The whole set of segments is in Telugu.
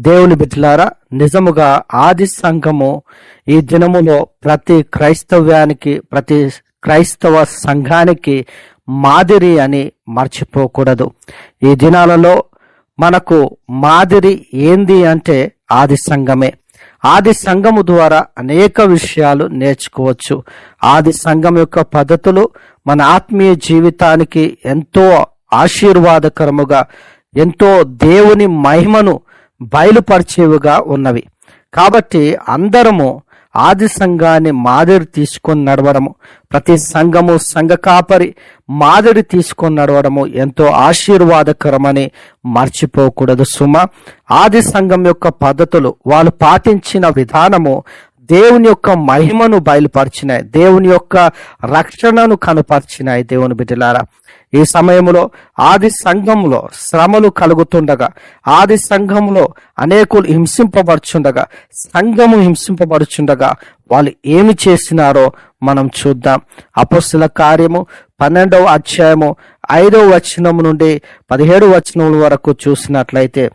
దేవుని బిడ్డలారా నిజముగా ఆది సంఘము ఈ దినములో ప్రతి క్రైస్తవ్యానికి ప్రతి క్రైస్తవ సంఘానికి మాదిరి అని మర్చిపోకూడదు. ఈ దినాలలో మనకు మాదిరి ఏంది అంటే ఆది సంఘమే. ఆది సంఘము ద్వారా అనేక విషయాలు నేర్చుకోవచ్చు. ఆది సంఘం యొక్క పద్ధతులు మన ఆత్మీయ జీవితానికి ఎంతో ఆశీర్వాదకరముగా ఎంతో దేవుని మహిమను బయలుపరిచేవిగా ఉన్నవి. కాబట్టి అందరము ఆది సంఘాన్ని మాదిరి తీసుకొని నడవడము ప్రతి సంఘము సంఘ కాపరి మాదిరి తీసుకొని నడవడము ఎంతో ఆశీర్వాదకరమని మర్చిపోకూడదు సుమ. ఆది సంఘం యొక్క పద్ధతులు వాళ్ళు పాటించిన విధానము దేవుని యొక్క మహిమను బయలుపరిచినాయి దేవుని యొక్క రక్షణను కనుపరిచినాయి దేవుని బిడ్డలారా. ఈ సమయంలో ఆది సంఘంలో శ్రమలు కలుగుతుండగా ఆది సంఘంలో అనేకులు హింసింపబడుచుండగా సంఘము హింసింపబడుచుండగా వాళ్ళు ఏమి చేసినారో మనం చూద్దాం. అపస్సుల కార్యము పన్నెండవ అధ్యాయము ఐదవ వచనం నుండి పదిహేడు వచనముల వరకు చూసినట్లయితే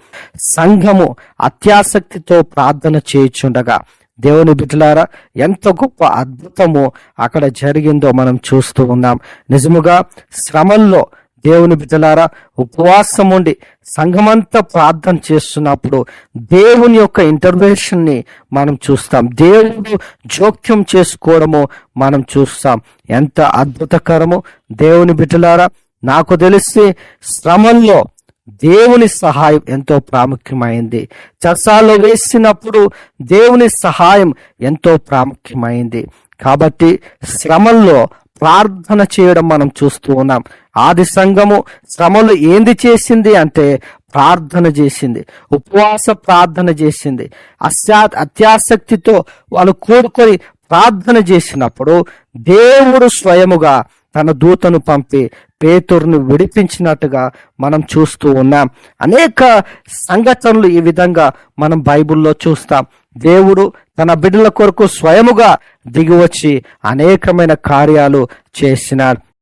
సంఘము అత్యాసక్తితో ప్రార్థన చేయుచుండగా దేవుని బిడ్డలారా ఎంత గొప్ప అద్భుతము అక్కడ జరిగిందో మనం చూస్తూ ఉన్నాం. నిజముగా శ్రమల్లో దేవుని బిడ్డలారా ఉపవాసం ఉండి సంఘమంతా ప్రార్థన చేస్తున్నప్పుడు దేవుని యొక్క ఇంటర్వేషన్ని మనం చూస్తాం. దేవుడు జోక్యం చేసుకోవడము మనం చూస్తాం. ఎంత అద్భుతకరము. దేవుని బిడ్డలారా నాకు తెలిసి శ్రమల్లో దేవుని సహాయం ఎంతో ప్రాముఖ్యమైంది. చర్చాలో వేసినప్పుడు దేవుని సహాయం ఎంతో ప్రాముఖ్యమైంది. కాబట్టి శ్రమల్లో ప్రార్థన చేయడం మనం చూస్తూ ఉన్నాం. ఆది సంఘము శ్రమలు ఏంది చేసింది అంటే ప్రార్థన చేసింది. ఉపవాస ప్రార్థన చేసింది. అత్యా అత్యాసక్తితో వాళ్ళు కూడుకొని ప్రార్థన చేసినప్పుడు దేవుడు స్వయముగా తన దూతను పంపి పేతురును విడిపించినట్టుగా మనం చూస్తూ ఉన్నాం. అనేక సంఘటనలు ఈ విధంగా మనం బైబిల్లో చూస్తాం. దేవుడు తన బిడ్డల కొరకు స్వయముగా దిగివచ్చి అనేకమైన కార్యాలు చేసినాడు.